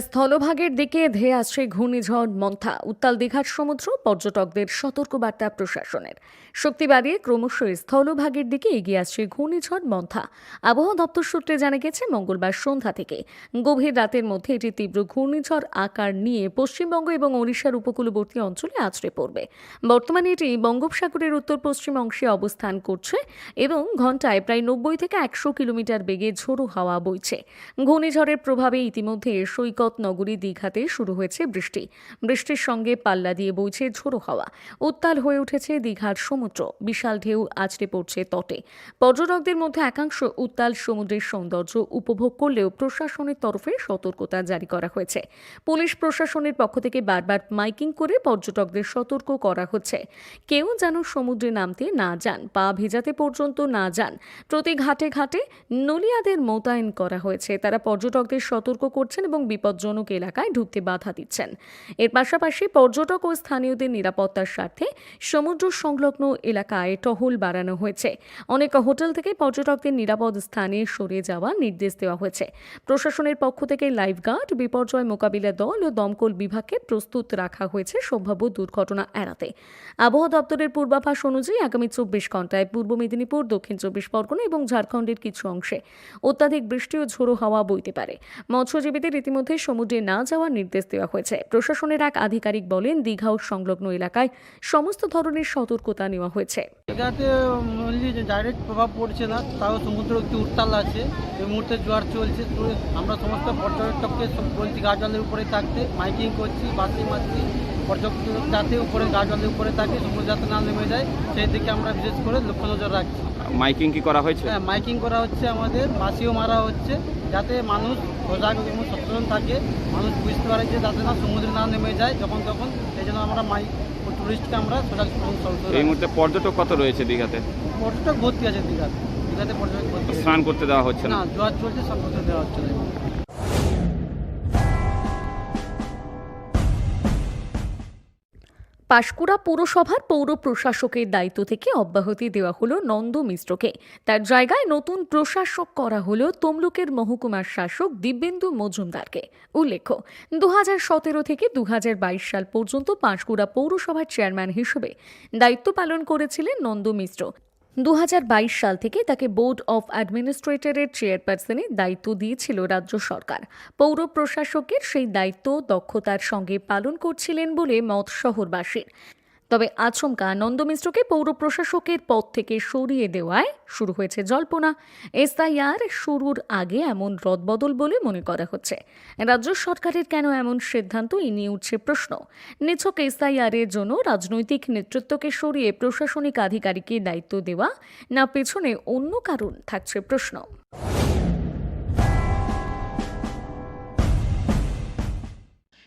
স্থলভাগের দিকে ধেয়ে আসছে ঘূর্ণিঝড় মন্থা। উত্তাল দীঘার সমুদ্র, পর্যটকদের সতর্কবার্তা প্রশাসনের। শক্তি বাড়িয়ে ক্রমশ স্থলভাগের দিকে এগিয়ে আসছে ঘূর্ণিঝড় মন্থা। আবহাওয়া দপ্তর সূত্রে জানা গেছে, মঙ্গলবার সন্ধ্যা থেকে গভীর রাতের মধ্যে এটি তীব্র ঘূর্ণিঝড় আকার নিয়ে পশ্চিমবঙ্গ এবং ওড়িশার উপকূলবর্তী অঞ্চলে আছড়ে পড়বে। বর্তমানে এটি বঙ্গোপসাগরের উত্তর পশ্চিম অংশে অবস্থান করছে এবং ঘন্টায় প্রায় নব্বই থেকে একশো কিলোমিটার বেগে ঝোড়ো হাওয়া বইছে। ঘূর্ণিঝড়ের প্রভাবে ইতিমধ্যে সৈকত নগরী দীঘাতে শুরু হয়েছে বৃষ্টি। বৃষ্টির সঙ্গে পাল্লা দিয়ে বইছে ঝোড়ো হাওয়া। উত্তাল হয়ে উঠেছে দীঘার সমুদ্র। বিশাল ঢেউ আছড়ে পড়ছে তটে। পর্যটকদের মধ্যে একাংশ উত্তাল সমুদ্রের সৌন্দর্য উপভোগ করলেও প্রশাসনের তরফে সতর্কতা জারি করা হয়েছে। পুলিশ প্রশাসনের পক্ষ থেকে বারবার মাইকিং করে পর্যটকদের সতর্ক করা হচ্ছে। কেউ যেন সমুদ্রে নামতে না যান, পা ভেজাতে পর্যন্ত না যান, প্রতি ঘাটে ঘাটে নলিয়াদের মোতায়েন করা হয়েছে। তারা পর্যটকদের সতর্ক করছেন এবং বিপজ্জনক এলাকায় ঢুকতে বাধা দিচ্ছেন। এর পাশাপাশি পর্যটক ও স্থানীয়দের নিরাপত্তার স্বার্থে সমুদ্র সংলগ্ন এলাকায় টহল বাড়ানো হয়েছে। অনেক হোটেল থেকে পর্যটকদের নিরাপদ স্থানে সরে যাওয়ার নির্দেশ দেওয়া হয়েছে। প্রশাসনের পক্ষ থেকে লাইফগার্ড, বিপর্যয় মোকাবিলা দল ও দমকল বিভাগকে প্রস্তুত রাখা হয়েছে সম্ভাব্য দুর্ঘটনা এড়াতে। আবহাওয়া দপ্তরের পূর্বাভাস অনুযায়ী আগামী চব্বিশ ঘন্টায় পূর্ব মেদিনীপুর, দক্ষিণ চব্বিশ পরগনা এবং ঝাড়খণ্ডের কিছু অংশে অত্যাধিক বৃষ্টি ও ঝোড়ো হাওয়া বইতে পারে। মৎস্যজীবীদের ইতিমধ্যে সমুদ্রে না যাওয়ার নির্দেশ দেওয়া হয়েছে। প্রশাসনের এক আধিকারিক বলেন, দীঘা ও সংলগ্ন এলাকায় সমস্ত ধরনের সতর্কতা নেওয়া হয়েছে। দীঘাতে ডাইরেক্ট প্রভাব পড়ছে না, তাও সমুদ্র একটু উত্তাল আছে। এই মুহূর্তে জোয়ার চলছে আমরা সমস্ত পর্যটককে বলছি গা উপরে থাকতে, মাইকিং করছি, বাসি মারছি। পর্যটক যাতে উপরে গা উপরে থাকে সমুদ্র যাতে না নেমে যায় সেই দিকে আমরা বিশেষ করে লক্ষ্য নজর রাখছি। মাইকিং কি করা হয়েছে? হ্যাঁ মাইকিং করা হচ্ছে আমাদের বাসিও মারা হচ্ছে যাতে মানুষ সজাগ এবং সচেতন থাকে মানুষ বুঝতে পারে যে যাতে না সমুদ্রে না নেমে যায় যখন তখন সেই জন্য আমরা মাইক টুরিস্টকে আমরা সজাগ এই মুহূর্তে পর্যটক কত রয়েছে দীঘাতে? পর্যটক ভর্তি আছে দীঘাতে। দীঘাতে পর্যটক স্নান করতে দেওয়া হচ্ছে না? জোয়ার চলছে সব করতে দেওয়া হচ্ছে না। পাঁশকুড়া পৌরসভার পৌর প্রশাসকের দায়িত্ব থেকে অব্যাহতি দেওয়া হলো নন্দ মিশ্রকে। তার জায়গায় নতুন প্রশাসক করা হল তমলুকের মহকুমার শাসক দিব্যেন্দু মজুমদারকে। উল্লেখ্য দু সতেরো থেকে দু হাজার বাইশ সাল পর্যন্ত পাঁশকুড়া পৌরসভার চেয়ারম্যান হিসেবে দায়িত্ব পালন করেছিলেন নন্দ মিশ্র। দু হাজার বাইশ সাল থেকে তাকে বোর্ড অফ অ্যাডমিনিস্ট্রেটরের চেয়ারপারসনের দায়িত্ব দিয়েছিল রাজ্য সরকার। পৌর প্রশাসকের সেই দায়িত্ব দক্ষতার সঙ্গে পালন করছিলেন বলে মত শহরবাসীর। তবে আচমকা নন্দ মিশ্রকে পৌর প্রশাসকের পদ থেকে সরিয়ে দেওয়ায় শুরু হয়েছে জল্পনা। এসআইআর শুরুর আগে এমন রদবদল বলে মনে করা হচ্ছে। রাজ্য সরকারের কেন এমন সিদ্ধান্ত এ নিয়ে উঠছে প্রশ্ন। নিছক এসআইআর এর জন্য রাজনৈতিক নেতৃত্বকে সরিয়ে প্রশাসনিক আধিকারিকের দায়িত্ব দেওয়া, না পেছনে অন্য কারণ থাকছে প্রশ্ন।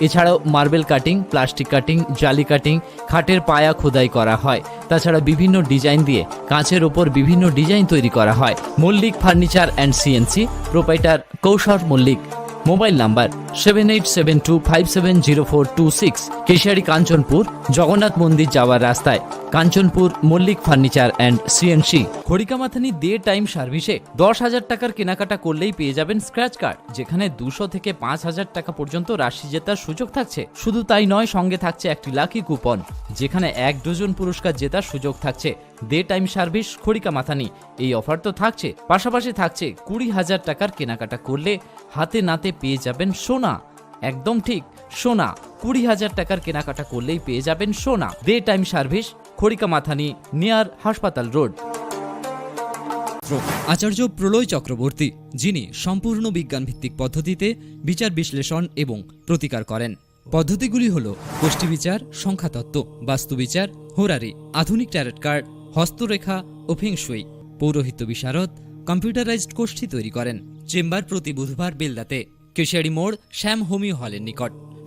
এছাড়াও মার্বেল কাটিং, প্লাস্টিক কাটিং, জালি কাটিং, খাটের পায়া খোদাই করা হয়। তাছাড়া বিভিন্ন ডিজাইন দিয়ে কাঁচের ওপর বিভিন্ন ডিজাইন তৈরি করা হয়। Mallick furniture and CNC, proprietor Koushal Mallick. Mobile number seven eight seven two five seven zero four two six Keshiary Kanchanpur, Jagannath মন্দির যাওয়ার রাস্তায়। Kanchanpur Mallick furniture and CNC Kharikamathani day time সার্ভিসে দশ হাজার টাকার কেনাকাটা করলেই পেয়ে যাবেন স্ক্র্যাচ কার্ড, যেখানে দুশো থেকে পাঁচ হাজার টাকা পর্যন্ত রাশি জেতার সুযোগ থাকছে। শুধু তাই নয়, সঙ্গে থাকছে একটি লাকি কুপন, যেখানে এক ডজন পুরস্কার জেতার সুযোগ থাকছে। Day time service Kharika Mathani. এই অফার তো থাকছে, পাশাপাশি থাকছে কুড়ি হাজার টাকার কেনাকাটা করলে হাতে নাতে পেয়ে যাবেন সোনা। একদম ঠিক, সোনা, কুড়ি হাজার টাকার কেনাকাটা করলেই পেয়ে যাবেন সোনা। Day time service Kharika Mathani, near হাসপাতাল রোড। আচার্য প্রলয় চক্রবর্তী, যিনি সম্পূর্ণ বিজ্ঞানভিত্তিক পদ্ধতিতে বিচার বিশ্লেষণ এবং প্রতিকার করেন। পদ্ধতিগুলি হল গোষ্ঠী বিচার, সংখ্যাতত্ত্ব বাস্তুবিচার হোরারি, আধুনিক ট্যারেট কার্ড হস্তরেখা ও ফেংশুই পৌরোহিত্য বিশারদ, কম্পিউটারাইজড গোষ্ঠী তৈরি করেন, চেম্বার প্রতি বুধবার বেলদাতে, কেশিয়ারি মোড় শ্যাম হোমিও হলের নিকট।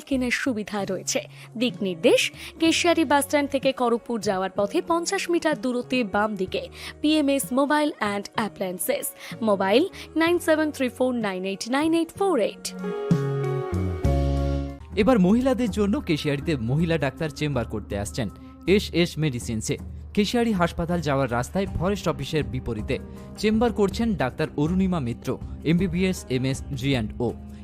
কেনার সুবিধা রয়েছে। দিক নির্দেশ, কেশিয়ারি বাসস্ট্যান্ড থেকে করপুর যাওয়ার পথে পঞ্চাশ মিটার দূরত্বে বাম দিকে PMS mobile and appliances mobile nine seven three four nine eight nine eight four eight. এবার মহিলাদের জন্য কেশিয়ারিতে মহিলা ডাক্তার চেম্বার করতে আসছেন এস এস মেডিসিনসে। কেশিয়ারি হাসপাতাল যাওয়ার রাস্তায় ফরেস্ট অফিসের বিপরীতে। চেম্বার করছেন doctor Arunima Mitra MBBS M S G and O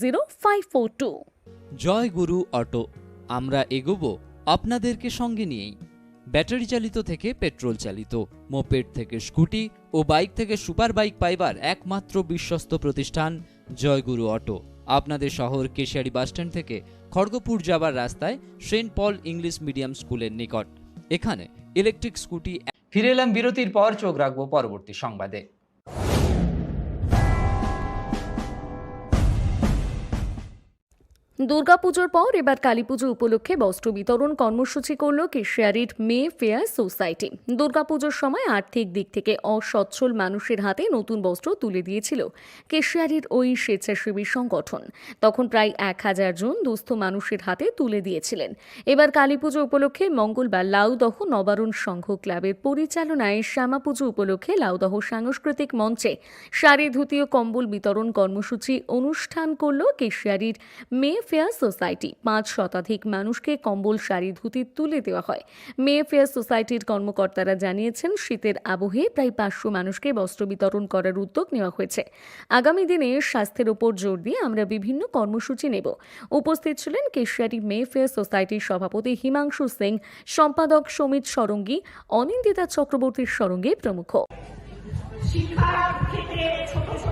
zero five four two Joy Guru auto আমরা এগোবো আপনাদেরকে সঙ্গে নিয়েই। ব্যাটারি চালিত থেকে পেট্রোল চালিত মোপেড থেকে স্কুটি ও বাইক থেকে সুপার বাইক পাইবার একমাত্র বিশ্বস্ত প্রতিষ্ঠান জয়গুরু অটো। আপনাদের শহর কেশিয়ারি বাসস্ট্যান্ড থেকে খড়গপুর যাবার রাস্তায় সেন্ট পল ইংলিশ মিডিয়াম স্কুলের নিকট। এখানে ইলেকট্রিক স্কুটি ফিরে এলাম বিরতির পর চোখ রাখব পরবর্তী সংবাদে। দুর্গাপুজোর পর এবার কালীপুজো উপলক্ষে বস্ত্র বিতরণ কর্মসূচি করল কেশিয়ারির মে ফেয়ার সোসাইটি। দুর্গাপুজোর সময় আর্থিক দিক থেকে অসচ্ছল মানুষের হাতে নতুন বস্ত্র তুলে দিয়েছিল কেশিয়ারির ওই স্বেচ্ছাসেবী সংগঠন। তখন প্রায় এক হাজার জন দুস্থ মানুষের হাতে তুলে দিয়েছিলেন। এবার কালীপুজো উপলক্ষে মঙ্গলবার লাউদহ নবারণ সংঘ ক্লাবের পরিচালনায় শ্যামাপুজো উপলক্ষে লাউদহ সাংস্কৃতিক মঞ্চে শাড়ি ধুতীয় কম্বল বিতরণ কর্মসূচি অনুষ্ঠান করল কেশিয়ারির মে ফেয়ার সোসাইটি পাঁচ শতাধিক মানুষকে কম্বল, শাড়ি, ধুতি তুলে দেওয়া হয়। মে ফেয়ার সোসাইটির কর্মকর্তারা জানিয়েছেন, শীতের আবহে প্রায় পাঁচশো মানুষকে বস্ত্র বিতরণ করার উদ্যোগ নেওয়া হয়েছে। আগামী দিনে স্বাস্থ্যের ওপর জোর দিয়ে আমরা বিভিন্ন কর্মসূচি নেব। উপস্থিত ছিলেন কেশিয়ারি মে ফেয়ার সোসাইটির সভাপতি হিমাংশু সিং, সম্পাদক সমিত সরঙ্গী, অনিন্দিতা চক্রবর্তীর সরঙ্গী প্রমুখ। ক্ষেত্রে ছোট ছোট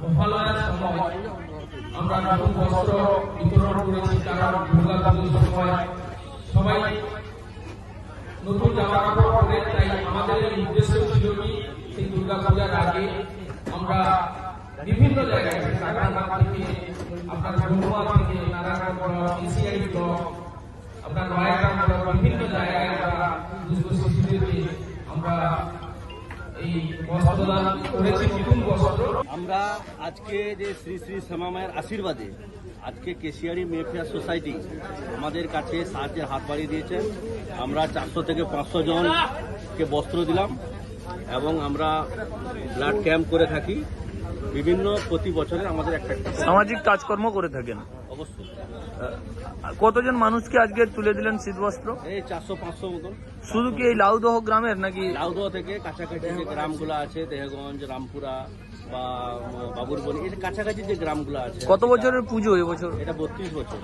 মহালয়ার আমাদের উদ্দেশ্য আগে আমরা বিভিন্ন জায়গায় আপনার বন্ধুয়া থেকে নারায়ণ ব্লক এসিআই ব্লক, আপনার রায়গ্রাম ব্লক, বিভিন্ন জায়গায় আমরা আমরা আমরা আজকে যে শ্রী শ্রী শ্যামামায়ের আশীর্বাদে আজকে কেশিয়ারি মেফেয়ার সোসাইটি আমাদের কাছে সাহায্যের হাত বাড়িয়ে দিয়েছে। আমরা চারশো থেকে পাঁচশো জনকে বস্ত্র দিলাম এবং আমরা ব্লাড ক্যাম্প করে থাকি। বিভিন্ন প্রতি বছরে আমাদের একটা একটা সামাজিক কাজকর্ম করে থাকেন। অবশ্যই। কতজন মানুষকে আজকে তুলে দিলেন শীতবস্ত্র এই চারশো পাঁচশো মতন। শুধু কি এই লাউদহ গ্রামের নাকি? লাউদহ থেকে কাছাকাছি যে গ্রামগুলো আছে দেহগঞ্জ রামপুরা বা বাবুরবনি এর কাছাকাছি যে গ্রামগুলো আছে। কত বছরের পুজো এবছর? এটা বত্রিশ বছর।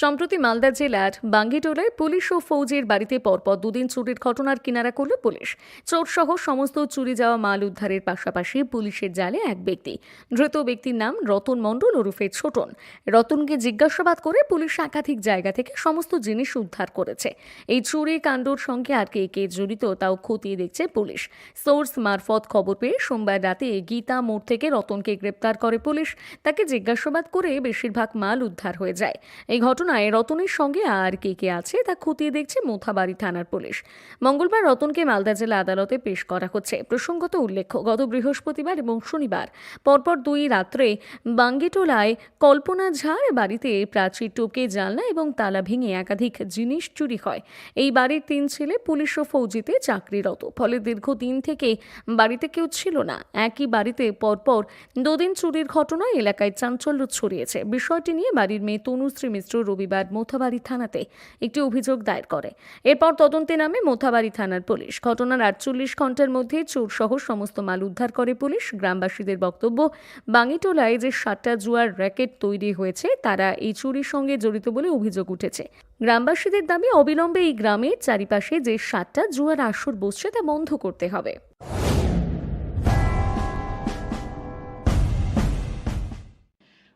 সম্প্রতি মালদা জেলার বাঙ্গিটোলায় পুলিশ ও ফৌজের বাড়িতে পরপর দুদিন চুরির ঘটনার কিনারা করল পুলিশ। চোরসহ সমস্ত চুরি যাওয়া মাল উদ্ধারের পাশাপাশি পুলিশের জালে এক ব্যক্তি। ধৃত ব্যক্তির নাম রতন মণ্ডল ওরফে ছোটন। রতনকে জিজ্ঞাসাবাদ করে পুলিশ একাধিক জায়গা থেকে সমস্ত জিনিস উদ্ধার করেছে। এই চুরি কাণ্ডর সঙ্গে আর কে কে জড়িত তাও খতিয়ে দেখছে পুলিশ। সোর্স মারফত খবর পেয়ে সোমবার রাতে গীতা মোড় থেকে রতনকে গ্রেপ্তার করে পুলিশ। তাকে জিজ্ঞাসাবাদ করে বেশিরভাগ মাল উদ্ধার হয়ে যায়। এই ঘটনায় ঘটনায় রতনের সঙ্গে আর কে কে আছে তা খতিয়ে দেখছে মোথাবাড়ি থানার পুলিশ। মঙ্গলবার রতনকে মালদা জেলা আদালতে পেশ করা হচ্ছে। প্রসঙ্গত উল্লেখ্য, গত বৃহস্পতিবার এবং শনিবার পরপর দুই রাত্রে বাঙ্গিটোলায় কল্পনা ঝাড় বাড়িতে প্রাচীর টোকে জানলা এবং তালা ভেঙে একাধিক জিনিস চুরি হয়। এই বাড়ির তিন ছেলে, পুলিশ ও ফৌজিতে চাকরিরত। ফলে দীর্ঘদিন থেকে বাড়িতে কেউ ছিল না। একই বাড়িতে পরপর দুদিন চুরির ঘটনায় এলাকায় চাঞ্চল্য ছড়িয়েছে। বিষয়টি নিয়ে বাড়ির মেয়ে তনুশ্রী মিশ্র রবিবার মোথাবাড়ি থানাতে একটি অভিযোগ দায়ের করে। এরপর তদন্তে নামে মোথাবাড়ি থানার পুলিশ। ঘটনার আটচল্লিশ ঘণ্টার মধ্যে চোর চোরসহ সমস্ত মাল উদ্ধার করে পুলিশ। গ্রামবাসীদের বক্তব্য, বাঙিটোলায় যে সাতটা জুয়ার র্যাকেট তৈরি হয়েছে, তারা এই চুরির সঙ্গে জড়িত বলে অভিযোগ উঠেছে। গ্রামবাসীদের দাবি, অবিলম্বে এই গ্রামের চারিপাশে যে সাতটা জুয়ার আসর বসছে, তা বন্ধ করতে হবে।